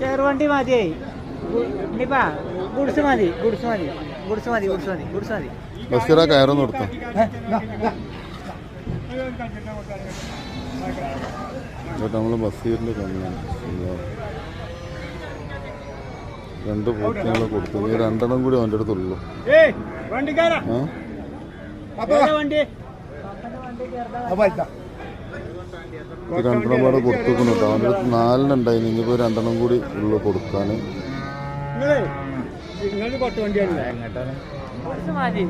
ചെറുവണ്ടി മതിയായി ഇനിപ്പാ ഗുഡ്സ് മതി ഗുഡ്സ് മതി ഗുഡ്സ് മതി ഗുഡ്സ് മതി ഗുഡ്സ് മതി. ബഷീറ കയറൊന്നും എടുത്തോ നമ്മൾ നമ്മൾ ബഷീറിന്റെ കമ്മിയാണ് രണ്ട് ഞങ്ങൾ കൊടുത്തു. ഈ രണ്ടെണ്ണം കൂടി അവന്റെ അടുത്തുള്ളൂ ഏയ് വണ്ടിക്കാരാ. വണ്ടി? രണ്ടെണ്ണം കൂടെ കൊടുത്തേക്കുന്നു കേട്ടോ അവന്റെ അടുത്ത് നാലിനുണ്ടായിരുന്നു ഇനിയിപ്പോൾ രണ്ടെണ്ണം കൂടി ഉള്ളു കൊടുക്കാൻ. നിങ്ങൾ കൊട്ട വണ്ടിയാണല്ലേ ഗുഡ്സ് മതി.